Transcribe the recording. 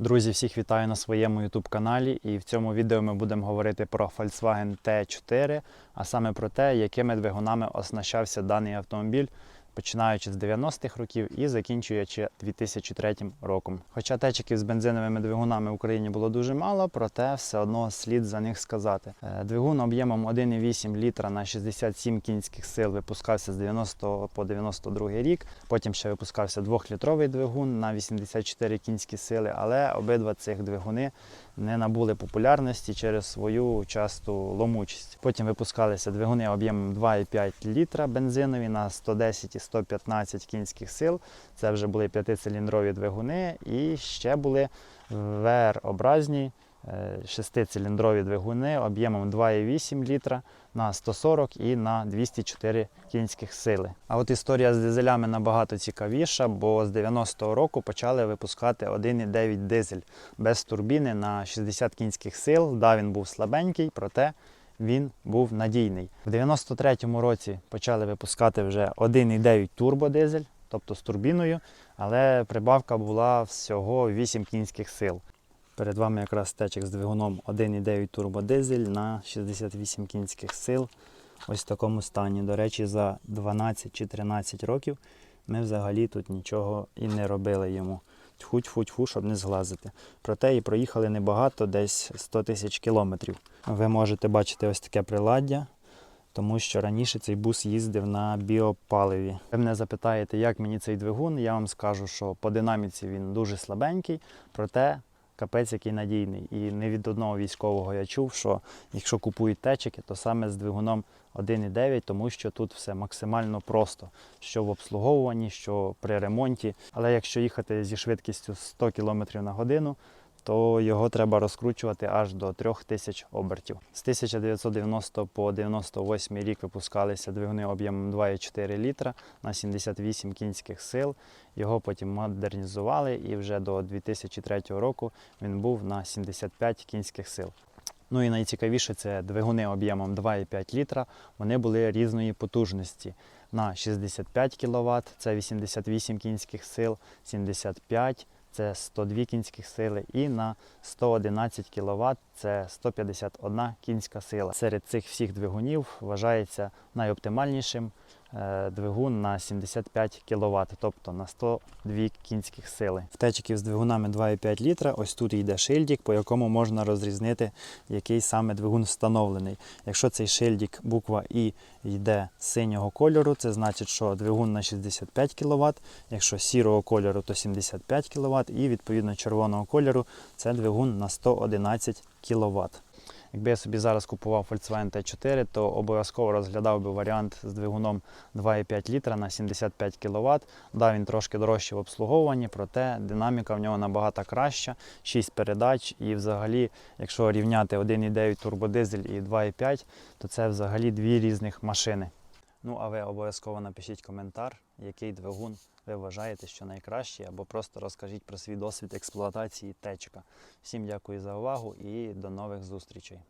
Друзі, всіх вітаю на своєму YouTube каналі. І в цьому відео ми будемо говорити про Volkswagen T4, а саме про те, якими двигунами оснащався даний автомобіль, починаючи з 90-х років і закінчуючи 2003 роком. Хоча течиків з бензиновими двигунами в Україні було дуже мало, проте все одно слід за них сказати. Е, Двигун об'ємом 1,8 літра на 67 кінських сил випускався з 90 по 92 рік. Потім ще випускався 2-літровий двигун на 84 кінські сили, але обидва цих двигуни не набули популярності через свою часту ломучість. Потім випускалися двигуни об'ємом 2,5 літра бензинові на 110 і 115 кінських сил. Це вже були п'ятициліндрові двигуни, і ще були VR-образні е, шестициліндрові двигуни об'ємом 2,8 літра на 140 і на 204 кінських сили. А от історія з дизелями набагато цікавіша, бо з 90-го року почали випускати 1,9 дизель без турбіни на 60 кінських сил. Да, він був слабенький, проте він був надійний. В 93-му році почали випускати вже 1,9 турбодизель, тобто з турбіною, але прибавка була всього 8 кінських сил. Перед вами якраз течик з двигуном 1,9 турбодизель на 68 кінських сил. Ось в такому стані. До речі, за 12 чи 13 років ми взагалі тут нічого і не робили йому. Тьфу-тьфу-тьфу, щоб не зглазити. Проте і проїхали небагато, десь 100 тисяч кілометрів. Ви можете бачити ось таке приладдя, тому що раніше цей бус їздив на біопаливі. Ви мене запитаєте, як мені цей двигун, я вам скажу, що по динаміці він дуже слабенький, проте капець який надійний. І не від одного військового я чув, що якщо купують течики, то саме з двигуном 1,9, тому що тут все максимально просто, що в обслуговуванні, що при ремонті. Але якщо їхати зі швидкістю 100 км на годину, то його треба розкручувати аж до 3000 обертів. З 1990 по 98 рік випускалися двигуни об'ємом 2,4 літра на 78 кінських сил. Його потім модернізували і вже до 2003 року він був на 75 кінських сил. Ну і найцікавіше це двигуни об'ємом 2,5 літра. Вони були різної потужності. На 65 кВт це 88 кінських сил, 75 це 102 кінських сили, і на 111 кВт це 151 кінська сила. Серед цих всіх двигунів вважається найоптимальнішим двигун на 75 кВт, тобто на 102 кінських сили. В з двигунами 2,5 літра ось тут йде шильдик, по якому можна розрізнити, який саме двигун встановлений. Якщо цей шильдик буква І йде синього кольору, це значить, що двигун на 65 кВт, якщо сірого кольору, то 75 кВт, і відповідно червоного кольору це двигун на 111 кВт. Якби я собі зараз купував Volkswagen T4, то обов'язково розглядав би варіант з двигуном 2,5 літра на 75 кВт. Да, він трошки дорожче в обслуговуванні, проте динаміка в нього набагато краща, 6 передач. І взагалі, якщо рівняти 1,9 турбодизель і 2,5, то це взагалі дві різних машини. Ну, а ви обов'язково напишіть коментар, який двигун ви вважаєте, що найкращий, або просто розкажіть про свій досвід експлуатації течка. Всім дякую за увагу і до нових зустрічей.